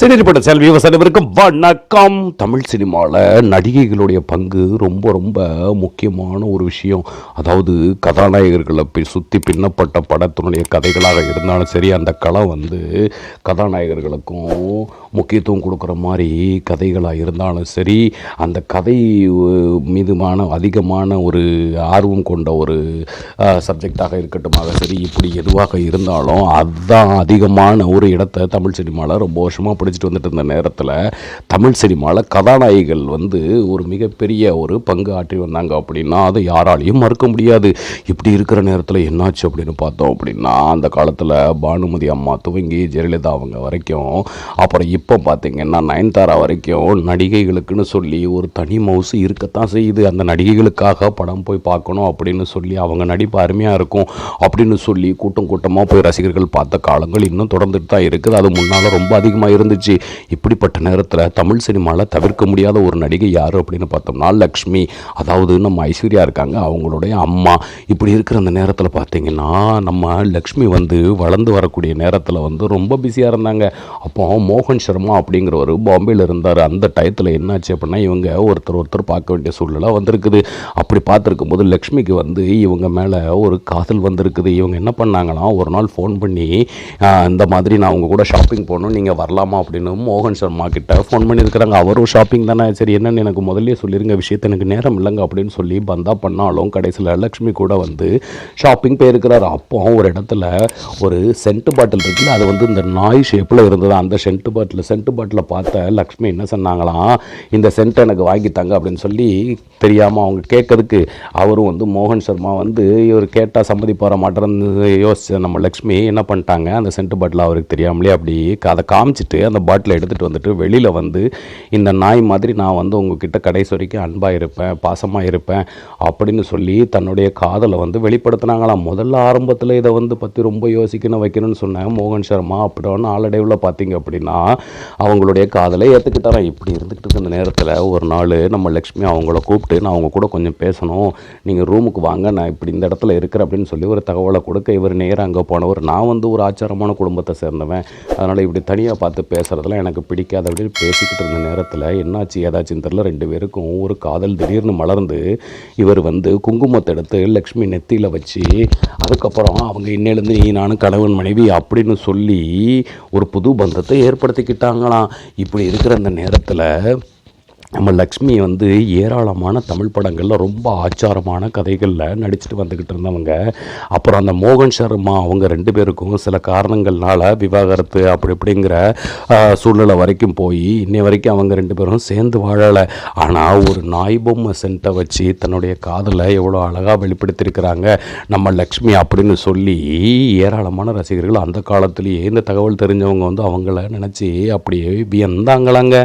சினிப்பட்ட செல்வி அனைவருக்கும் வணக்கம். தமிழ் சினிமாவில் நடிகைகளுடைய பங்கு ரொம்ப ரொம்ப முக்கியமான ஒரு விஷயம். அதாவது கதாநாயகர்களை பி- பின்னப்பட்ட படத்தினுடைய கதைகளாக இருந்தாலும் சரி அந்த களம் வந்து கதாநாயகர்களுக்கும் முக்கியத்துவம் கொடுக்குற மாதிரி கதைகளாக இருந்தாலும் சரி அந்த கதை மீதுமான அதிகமான ஒரு ஆர்வம் கொண்ட ஒரு சப்ஜெக்டாக இருக்கட்டுமாக சரி இப்படி எதுவாக இருந்தாலும் அதுதான் அதிகமான ஒரு இடத்தை தமிழ் சினிமாவில் ரொம்ப வருஷமாக பிடிச்சிட்டு வந்துட்டு இருந்த நேரத்தில் தமிழ் சினிமாவில் கதாநாயகிகள் வந்து ஒரு மிகப்பெரிய ஒரு பங்கு ஆற்றி வந்தாங்க அப்படின்னா அதை யாராலையும் மறுக்க முடியாது. இப்படி இருக்கிற நேரத்தில் என்னாச்சு அப்படின்னு பார்த்தோம் அப்படின்னா அந்த காலத்தில் பானுமதி அம்மா துவங்கி ஜெயலலிதா அவங்க வரைக்கும் அப்புறம் இப்போ பார்த்தீங்கன்னா நயன்தாரா வரைக்கும் நடிகைகளுக்குன்னு சொல்லி ஒரு தனி மவுசு இருக்கத்தான் செய்யுது. அந்த நடிகைகளுக்காக படம் போய் பார்க்கணும் அப்படின்னு சொல்லி அவங்க நடிப்பு அருமையாக இருக்கும் அப்படின்னு சொல்லி கூட்டம் கூட்டமாக போய் ரசிகர்கள் பார்த்த காலங்கள் இன்னும் தொடர்ந்துட்டு தான் இருக்குது. அது முன்னால் ரொம்ப அதிகமாக இருந்துச்சு. இப்படிப்பட்ட நேரத்தில் தமிழ் சினிமாவில் தவிர்க்க முடியாத ஒரு நடிகை யார் அப்படின்னு பார்த்தோம்னா லக்ஷ்மி. அதாவது நம்ம ஐஸ்வர்யா இருக்காங்க அவங்களுடைய அம்மா. இப்படி இருக்கிற அந்த நேரத்தில் பார்த்தீங்கன்னா நம்ம லக்ஷ்மி வந்து வளர்ந்து வரக்கூடிய நேரத்தில் வந்து ரொம்ப பிஸியாக இருந்தாங்க. அப்போ மோகன் சர்மா அப்படிங்கிறவர் பாம்பேயில் இருந்தார். அந்த டயத்தில் என்னாச்சு அப்படின்னா இவங்க ஒருத்தர் ஒருத்தர் பார்க்க வேண்டிய சூழ்நிலை வந்திருக்குது. அப்படி பார்த்துருக்கும் போது லக்ஷ்மிக்கு வந்து இவங்க மேலே ஒரு காதல் வந்திருக்குது. இவங்க என்ன பண்ணாங்களாம் ஒரு நாள் ஃபோன் பண்ணி இந்த மாதிரி நான் அவங்க கூட ஷாப்பிங் போகணும். நீங்கள் வரலாமா அப்படின்னு மோகன் சர்மா கிட்ட ஃபோன் பண்ணியிருக்கிறாங்க. அவரும் ஷாப்பிங் தானே. சரி என்னன்னு எனக்கு முதல்ல சொல்லிருங்க. விஷயத்தை எனக்கு நேரம் இல்லைங்க அப்படின்னு சொல்லி பந்தா பண்ணாலும் கடைசியில் லக்ஷ்மி கூட வந்து ஷாப்பிங் போயிருக்கிறார். அப்போ ஒரு இடத்துல ஒரு சென்ட் பாட்டில் இருக்குல்ல அது வந்து இந்த நாய் ஷேப்பில் இருந்தது. அந்த சென்ட் பாட்டில் சென்ட் பாட்டில் பார்த்த லக்ஷ்மி என்ன சொன்னாங்களாம் இந்த சென்ட் எனக்கு வாங்கித்தாங்க அப்படின்னு சொல்லி தெரியாமல் அவங்க கேட்கறதுக்கு அவரும் வந்து மோகன் சர்மா வந்து இவர் கேட்டால் சம்மதி போகிற மாட்டேன்னு யோசிச்ச நம்ம லக்ஷ்மி என்ன பண்ணிட்டாங்க? அந்த சென்ட் பாட்டில் அவருக்கு தெரியாமலே அப்படி அதை காமிச்சிட்டு அந்த பாட்டிலை எடுத்துகிட்டு வந்துட்டு வெளியில் வந்து இந்த நாய் மாதிரி நான் வந்து உங்ககிட்ட கடைசி வரைக்கும் அன்பாக இருப்பேன் பாசமாக இருப்பேன் அப்படின்னு சொல்லி தன்னுடைய காதலை வந்து வெளிப்படுத்தினாங்களாம். முதல்ல ஆரம்பத்தில் இதை வந்து பற்றி ரொம்ப யோசிக்கணும் வைக்கணும்னு சொன்னேன். மோகன் சர்மா அப்படின்னு ஆளடைவில் பார்த்தீங்க அப்படின்னா அவங்களுடைய காதலை ஏற்றுக்கிட்டாரன் இப்படி இருந்துக்கிட்டு இருந்த நேரத்தில் ஒரு நாள் நம்ம லக்ஷ்மி அவங்கள கூப்பிட்டு நான் அவங்க கூட கொஞ்சம் பேசணும் நீங்கள் ரூமுக்கு வாங்க நான் இப்படி இந்த இடத்துல இருக்கிறேன் அப்படின்னு சொல்லி ஒரு தகவலை கொடுக்க இவர் நேராக அங்கே போனவர். நான் வந்து ஒரு ஆச்சாரமான குடும்பத்தை சேர்ந்தவன். அதனால் இப்படி தனியாக பார்த்து பேசுகிறதுலாம் எனக்கு பிடிக்காது. அப்படின்னு பேசிக்கிட்டு இருந்த நேரத்தில் என்னாச்சு ஏதாச்சும் தெரில ரெண்டு பேருக்கும் ஒரு காதல் திடீர்னு மலர்ந்து இவர் வந்து குங்குமத்தை எடுத்து லக்ஷ்மி நெத்தியில் வச்சு அதுக்கப்புறம் அவங்க இன்னிலேருந்து நீ நானும் கணவன் மனைவி அப்படின்னு சொல்லி ஒரு புது பந்தத்தை ஏற்படுத்திக்கிட்டாங்களாம். இப்படி இருக்கிற அந்த நேரத்தில் நம்ம லக்ஷ்மி வந்து ஏராளமான தமிழ் படங்களில் ரொம்ப ஆச்சாரமான கதைகளில் நடிச்சுட்டு வந்துக்கிட்டு இருந்தவங்க. அப்புறம் அந்த மோகன் சர்மா அவங்க ரெண்டு பேருக்கும் சில காரணங்கள்னால விவாகரத்து அப்படி இப்படிங்கிற சூழ்நிலை வரைக்கும் போய் இன்னை வரைக்கும் அவங்க ரெண்டு பேரும் சேர்ந்து வாழலை. ஆனால் ஒரு நாய் பொம்மை சென்ட்டை வச்சு தன்னுடைய காதலை எவ்வளோ அழகாக வெளிப்படுத்தியிருக்கிறாங்க. நம்ம லக்ஷ்மி அப்படின்னு சொல்லி ஏராளமான ரசிகர்கள் அந்த காலத்துலேயே இந்த தகவல் தெரிஞ்சவங்க வந்து அவங்கள நினச்சி அப்படியே வியந்தாங்களாங்க.